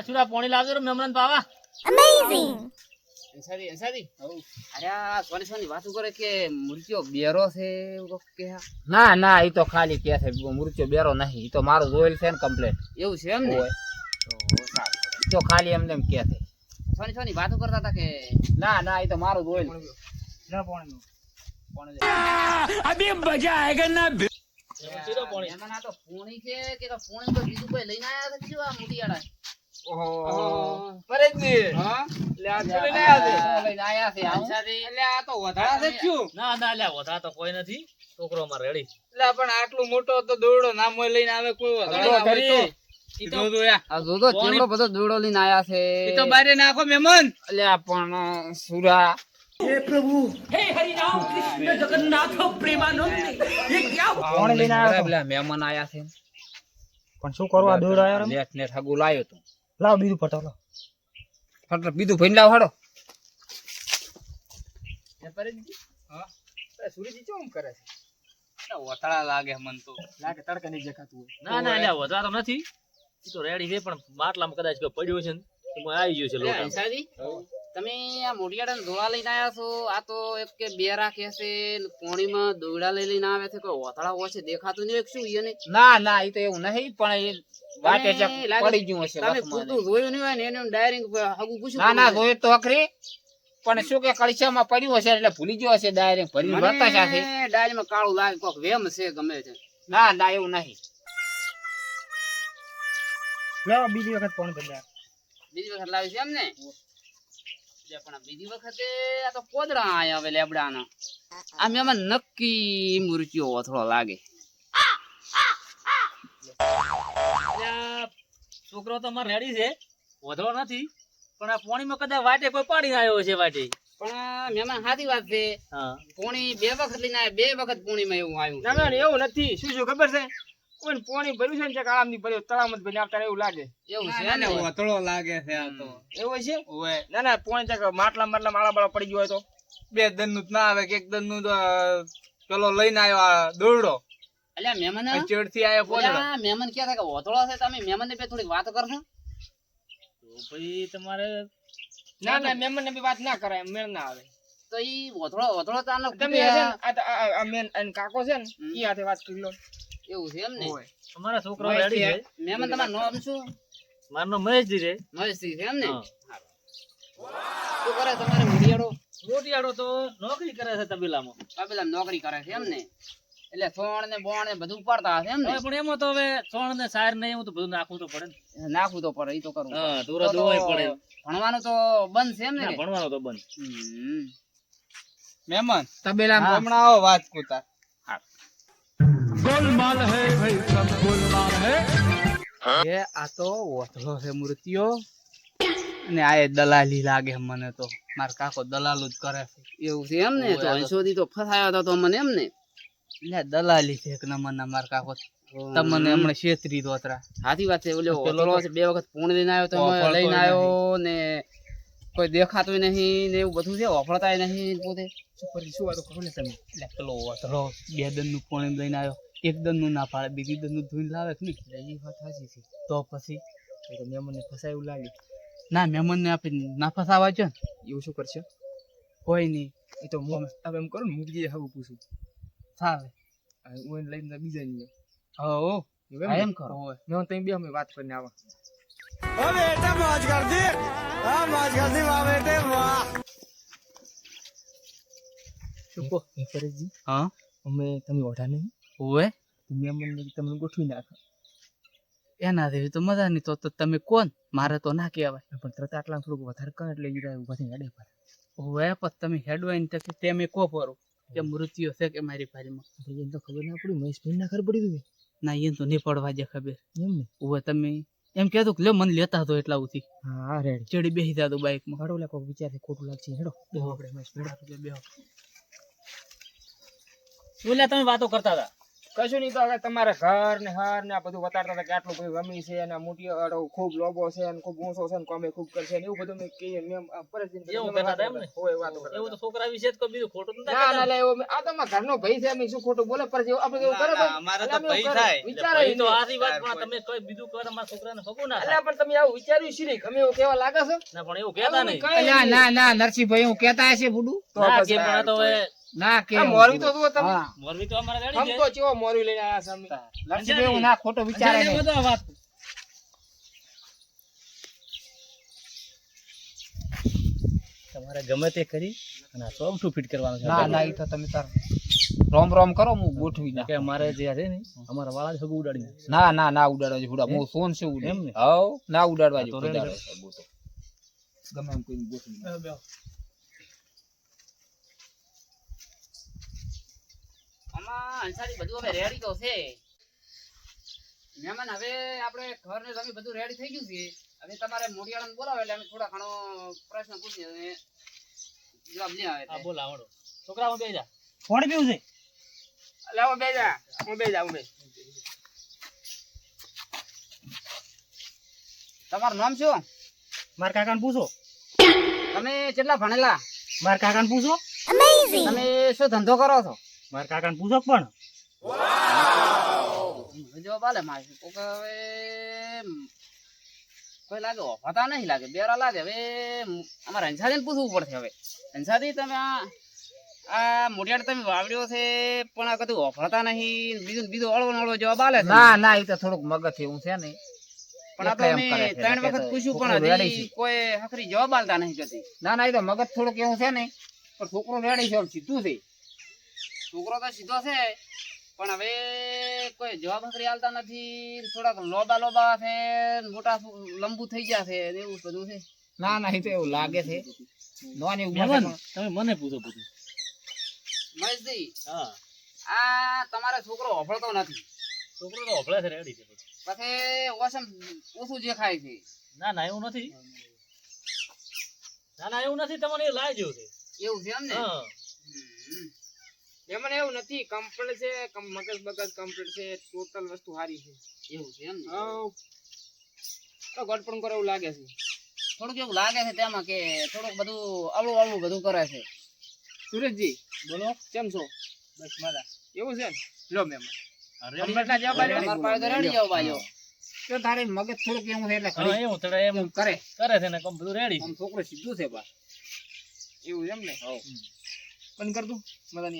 આ સુરા પોણી લાવજો રે મહેમાન પાવા અંસારી અંસારી અરે આ સોની સોની વાતો કરે કે મૂર્તિઓ બેરો છે કે ના ના એ તો ખાલી કે છે મૂર્તિઓ બેરો નહીં. ઈ તો મારો જોયેલ છે ને કમ્પ્લેટ એવું છે એમ ને? તો સારું. તો ખાલી એમને એમ કે છે. સોની સોની વાતો કરતા હતા કે? ના ના એ તો મારો જોયેલ સીધો પોણી તો પૂણી છે કે પોણી તો બીજું કોઈ લઈને આવ્યા છે આ મોટી આડા પરેશજી હા? એટલે આ શું લઈને લઈને આયા છે આવું? અંસારી એટલે આ તો વધારા છે શું? ના ના લ્યા વધા તો કોઈ નથી. છોકરો માં રેડી એટલે પણ આટલું મોટો તો દોરડો ના મોય લઈને આવે કોઈ વધારા ના આ જોજો બધો દોડો લઈને આયા છે. ઈ તો બારે નાખો મહેમાન. એટલે પણ સુરા. પોણી લઈને આવ્યો પેલા મહેમાન આયા છે. પણ શું કરવા દોડ આવ્યો નેટ નેટ હગું લાયો તો. લાવ બીજું પટાલો ફટ બીજું ભઈને લાવ હાડો સુરેજી કેમ કરે છે? વતળા લાગે મન તો. લાગે તડકા નહીં દેખાતું ના ના તો નથી. તો રેડી છે પણ માટલામાં કદાચ પડ્યું છે ને આવી ગયો છે એટલે તમે આ મોટિયાડા ધોળા લઈને આવ્યા છો? આ તો એક કે બે રાખે છે ને પોણીમાં દોયડા લઈ લઈને આવે છે કોઈ ઓથળા હોય છે દેખાતું નહીં શું એને? ના ના એ તો એવું નહીં પણ એ વાટે તમે પડી ગયું હશે તમે પૂરતું જોયું નહીં હોય ને એને ડાયરિંગ હગું પૂછ્યું ના ના જોયું તો અખરી પણ શું કે કળશામાં પડ્યું હશે એટલે ભૂલી ગયો હશે ડાયરેક્ટ ભરી ભરતા સાથે. ડાયરીમાં કાળું લાગે કોક વેમ છે ગમે છે. ના ના એવું નહીં. લાવ બીજી વખત ફોન કરી બીજી વખત લાવી છે એમ ને પણ બીજી વખતે આ તો કોદડા આયા હવે લેબડાના. આ મેમાં નક્કી મૂર્તિઓ ઓથળો લાગે. છોકરો તો મારે રેડી છે વધો નથી પણ આ પોણીમાં કદાચ વાટે કોઈ પાડી આવ્યો છે વાટે. પણ મેમાં સાચી વાત છે. પોણી બે વખત લઈને બે વખત પોણીમાં એવું આવ્યું. ના એવું નથી. શું શું ખબર છે? કોઈ પાણી ભર્યું છે ને કાળામની ભર્યું તળાવ ભરી આવતા એવું લાગે. એવું છે ને વતળો લાગે છે આ તો. એવું છે? ના ના પોણી ચક માટલા માટલા માળા માળા પડી ગયો તો. બે દનનું ના આવે કે એક દનનું પેલો લઈને આવ્યો આ દોરડો. અલ્યા મહેમાન ચેડથી આવ્યો પોદડો મહેમાન કહેતા કે વતળો છે તમે? મહેમાન ને બે થોડીક વાતો કરશો? તો ભાઈ તમારે ના ના મહેમાન ને બી વાત ના કરાય મેળ ના આવે. તો ઈ વતળો વતળો તો આનો તમે આ તો- મેન અને કાકો છે ને. ઈ હાથે વાત કરી લો. એવું છે એમ ને? અમારા છોકરો રેડી છે. મેમન તમારું નામ શું? મારું નામ મહેશજી છે. મહેશજી છે એમ ને? શું કરે તમારે મુડિયાળો મોટિયાળો તો નોકરી કરે છે તબેલામાં. તબેલામાં નોકરી કરે છે એમ ને? એટલે સોણ ને બોણ ને બધું ઉપાડતા હશે એમ ને? હવે પણ એમાં તો હવે સોણ ને સાર ને એવું તો બધું નાખવું તો પડે નાખવું તો પડે એ તો કરું હા દૂર દોવાય પડે. ભણવાનું તો બંધ છે એમ ને? ભણવાનું ભણવાનો તો બંધ. મેમન તબેલા હમણાં આવો વાત કુતા એ આ તો ઓથલો છે મૂર્તિઓ ને આ દલાલી લાગે મને તો માર કાકો દલાલ જ કરે છે એવું છે એમ ને? તો અંશોથી તો ફસાયો હતો તો મને એમ ને? એટલે દલાલી છે એક નંબરના માર કાકો. તમને હમણાં છેતરી દોતરા સાચી વાત છે ઓલો છે બે વખત પૂર્ણ લઈને આવ્યો તો લઈને આવ્યો ને કોઈ દેખાતું નહીં ને એવું બધું છે ઓફળતાય નહીં પોતે. શું કરી શું વાતો કરો ને તમે એટલે પેલો ઓથળો બે દનનું પોણી લઈને આવ્યો. એક દનનું ના પાડે બીજી દનનું ધોઈને લાવે કે નહીં? એ વાત સાચી છે. તો પછી તો મહેમાનને ફસાય એવું લાગે ના મહેમાનને આપણે ના ફસાવા છે એવું શું કરશે? કોઈ નહીં. એ તો હવે એમ કરો ને મૂકી હવે પૂછું. ચાલે હું લઈને બીજા નહીં હો એમ કરો. મેં તમે બે અમે વાત કરીને આવા. શું કહો? પરેશજી હા? અમે તમે ઓઢા નહીં? ઓવે? તમે અમને તમને ગોઠવી નાખો. એના જેવી તો મજા નહીં તો તો તમે કોણ? મારે તો ના કહેવાય. પણ તરત આટલા થોડુંક વધારે કરે એટલે ઈ ઊભા થઈને હેડે પર ઓવે પણ તમે હેડવાઈને તો કે તેમે કો પરો કે મૃત્યુ છે કે મારી ફારીમાં એને તો ખબર ના પડી મહેશભાઈ ના ખબર પડી ગઈ ના એને તો નહીં પડવા દે ખબર. એમ ને? ઓવે તમે એમ કહેતો કે લે મને લેતા હતો એટલા ઉથી હા રેડી. ચડી બેસી જાતો બાઇકમાં હડો લે કોક વિચાર ખોટું લાગશે હેડો. બેહો આપણે મહેશ ભેડા બેહો. ઓલા તમે વાતો કરતા હતા. કશું નહીં તો હવે તમારે ઘર ને હાર ને આ બધું બતાડતા હતા કે આટલું બધું ગમી છે અને મોટી અડો ખૂબ લોબો છે અને ખૂબ ઊંચો છે અને કોમે ખૂબ કરશે ને એવું બધું મેં કહીએ મેં એવું કહેતા એમ ને? હોય વાતો એવું તો છોકરા વિશે જ કોઈ બીજું ખોટું નથી ના ના લે એવું આ તો મારા ઘરનો ભાઈ છે અમે શું ખોટું બોલે? પર જેવું આપણે એવું કરે અમારે તો ભાઈ થાય. વિચારે તો. આથી વાત પણ તમે કોઈ બીજું કરે મારા છોકરાને ફગું ના એટલે પણ તમે આવું વિચાર્યું છે નહીં? ગમે એવું કેવા લાગે છે? ના પણ એવું કહેતા નહીં. ના નહીં. ના ના નરસિંહભાઈ હું કહેતા હશે બુડુ તો પછી પણ તો હવે ના કે મોરવી તો જુઓ તમે. મોરવી તો અમારે હમ છે. તો ચેવો મોરવી લઈને આયા છે અમે. નરસિંહભાઈ ના ખોટો વિચારે અંજારે બધો વાત તમારે ગમે તે કરી અને આ સોમ ફિટ કરવાનું છે? ના ના એ તો તમે તાર રોમ રોમ કરો હું ગોઠવી ના કે અમારે જે છે ને અમારા વાળા જ હગું ઉડાડી ના ના ના ઉડાડવા જો હું સોન છે ઉડે એમ ને? હવ ના ઉડાડવા જો. ગમે એમ કોઈ ગોઠવી અંસારી બધું હવે રેડી તો છે. મહેમાન હવે આપણે ઘર ને તમે બધું રેડી થઈ ગયું છે. હવે તમારે મોઢિયાળાને બોલાવે એટલે અમે થોડા ઘણો પ્રશ્ન પૂછીએ અને જવાબ લઈ આવે હા તે. બોલ આવડો છોકરાઓ બે જા. લાવો બે જા. હું બે જા હું તમારું નામ શું? મારા કાકાને પૂછો. તમે કેટલા ભણેલા? મારા કાકાને પૂછો. તમે શું ધંધો કરો છો? મારા કાકાને પૂછો પણ. જવાબ આલે મારે. કોક હવે કોઈ લાગે ઓફાતા નહીં લાગે બેરા લાગે. હવે અમારે હંસાદીને પૂછવું પડશે હવે. હંસાદી તમે આ આ મોઢિયાળ તમે વાવડ્યો છે પણ આ કદું ઓફાતા નહીં બીજું બીજું અળવો ને અળવો જવાબ આલે ના ના એ તો થોડુંક મગજ એવું છે ને પણ આ તો અમે ત્રણ વખત પૂછ્યું પણ હજી કોઈ હકરી જવાબ આલતા નહીં કદી. ના ના એ તો મગજ થોડુંક એવું છે ને પણ છોકરો રેડી છે સીધું છે. છોકરો તો સીધો છે પણ હવે કોઈ જવાબ હખરી આલતા નથી. થોડાક લોબા લોબા છે મોટા લંબુ થઈ ગયા છે ને એવું બધું છે. ના ના એ તો એવું લાગે છે. નોની ઉંમર તમે મને પૂછો પૂછો. મહેશજી હા. આ તમારો છોકરો હોભળતો નથી. છોકરો તો હોભળે છે રેડી છે પછી ઓસમ ઓછું જે ખાય છે. ના ના એવું નથી. ના ના એવું નથી તમને એ લાય જેવું છે. એવું છે એમ ને હા. એમાં એવું નથી કમ્પ્લીટ છે મગજ બગજ કમ્પ્લીટ છે ટોટલ વસ્તુ સારી છે. એવું છે એમ તો ગડપણ કરે એવું લાગે છે. થોડુંક એવું લાગે છે તેમાં કે થોડુંક બધું અવળું અવળું બધું કરે છે. સુરેશજી બોલો. કેમ છો? બસ મજા. એવું છે ને? લો મેમ. તારે મગજ થોડુંક એવું છે એટલે એવું થોડા એમ એમ કરે. કરે છે ને કમ બધું રેડી છોકરો સીધું છે બા. એવું એમ ને? હવ. બંધ કર મજા નહીં